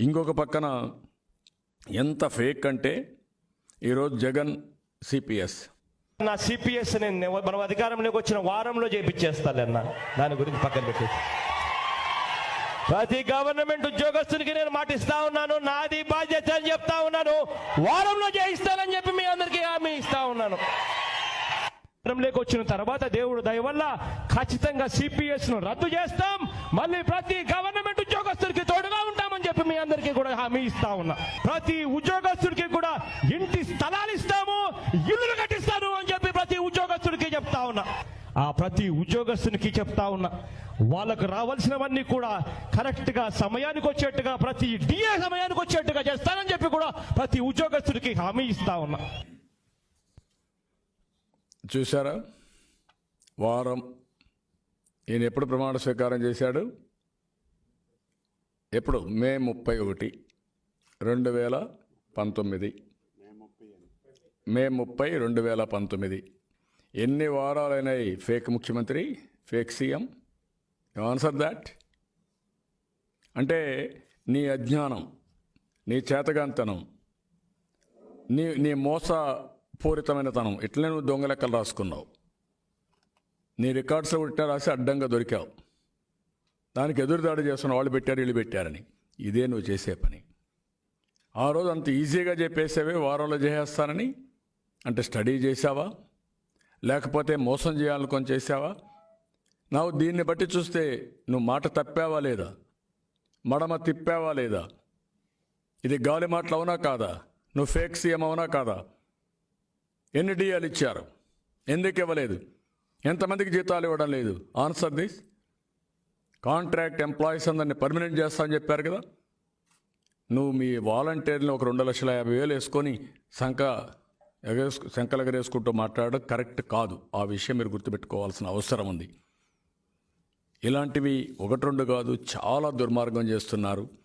ఇంకొక పక్కన ఎంత ఫేక్ అంటే ఈరోజు జగన్ సిపిఎస్ నా సిపిఎస్ నేను మనం అధికారంలోకి వచ్చిన వారంలో చేపించేస్తానన్న దాని గురించి పక్కన పెట్టేసి ప్రతి గవర్నమెంట్ ఉద్యోగస్తునికి నేను మాటిస్తా ఉన్నాను. నాది బాధ్యత అని చెప్తా ఉన్నాను. వారంలో చేయిస్తానని చెప్పి మీ అందరికీ హామీ ఇస్తా ఉన్నాను. లేక వచ్చిన తర్వాత దేవుడు దయ వల్ల ఖచ్చితంగా సిపిఎస్ను రద్దు చేస్తాం. మళ్ళీ ప్రతి గవర్నమెంట్ ఉద్యోగస్తుడికి తోడుగా ఉంటాం చెప్పి మీ అందరికీ కూడా హామీ ఇస్తా ఉన్నా. ప్రతి ఉద్యోగస్తుడికి కూడా ఇంటి స్థలాలు ఇస్తాము ఇల్లులు కట్టిస్తాను అని చెప్పి ప్రతి ఉద్యోగస్తుడికి చెప్తా ఉన్నా. ఆ ప్రతి ఉద్యోగస్తునికి చెప్తా ఉన్నా. వాళ్ళకు రావాల్సినవన్నీ కూడా కరెక్ట్గా సమయానికి వచ్చేట్టుగా ప్రతి డిఏ సమయానికి వచ్చేట్టుగా చేస్తానని చెప్పి కూడా ప్రతి ఉద్యోగస్తుడికి హామీ ఇస్తా ఉన్నా. చూసారా వారం ఈయన ఎప్పుడు ప్రమాణ స్వీకారం చేశాడు? ఎప్పుడు? మే ముప్పై ఒకటి. రెండు వేల పంతొమ్మిది. మే ముప్పై రెండు వేల పంతొమ్మిది. ఎన్ని వారాలైనాయి ఫేక్ ముఖ్యమంత్రి ఫేక్ సీఎం? ఆన్సర్ దాట్ అంటే నీ అజ్ఞానం నీ చేతగాంతనం నీ నీ మోసపూరితమైన తనం ఇట్లనే నువ్వు దొంగ లెక్కలు రాసుకున్నావు. నీ రికార్డ్స్ ఇట్లా రాసి అడ్డంగా దొరికావు. దానికి ఎదురుదాడి చేస్తున్న వాళ్ళు పెట్టారు వీళ్ళు పెట్టారని. ఇదే నువ్వు చేసే పని. ఆ రోజు అంత ఈజీగా చెప్పేసేవే వారంలో చేసేస్తానని? అంటే స్టడీ చేసావా లేకపోతే మోసం చేయాలనుకొని చేసావా నాకు దీన్ని బట్టి చూస్తే నువ్వు మాట తప్పావా లేదా? మడమ తిప్పావా లేదా? ఇది గాలి మాటలు అవునా కాదా? నువ్వు ఫేక్ సీఎం అవునా కాదా? ఎన్ని డిఏలు ఇచ్చారు? ఎందుకు ఇవ్వలేదు? ఎంతమందికి జీతాలు ఇవ్వడం లేదు? Answer this. కాంట్రాక్ట్ ఎంప్లాయీస్ అందరిని పర్మనెంట్ చేస్తా అని చెప్పారు కదా? నువ్వు మీ వాలంటీర్ని ఒక రెండు లక్షల యాభై వేలు వేసుకొని సంఖ ఎగరేసు సంఖలు ఎగరేసుకుంటూ మాట్లాడడం కరెక్ట్ కాదు. ఆ విషయం మీరు గుర్తుపెట్టుకోవాల్సిన అవసరం ఉంది. ఇలాంటివి ఒకటి రెండు కాదు చాలా దుర్మార్గం చేస్తున్నారు.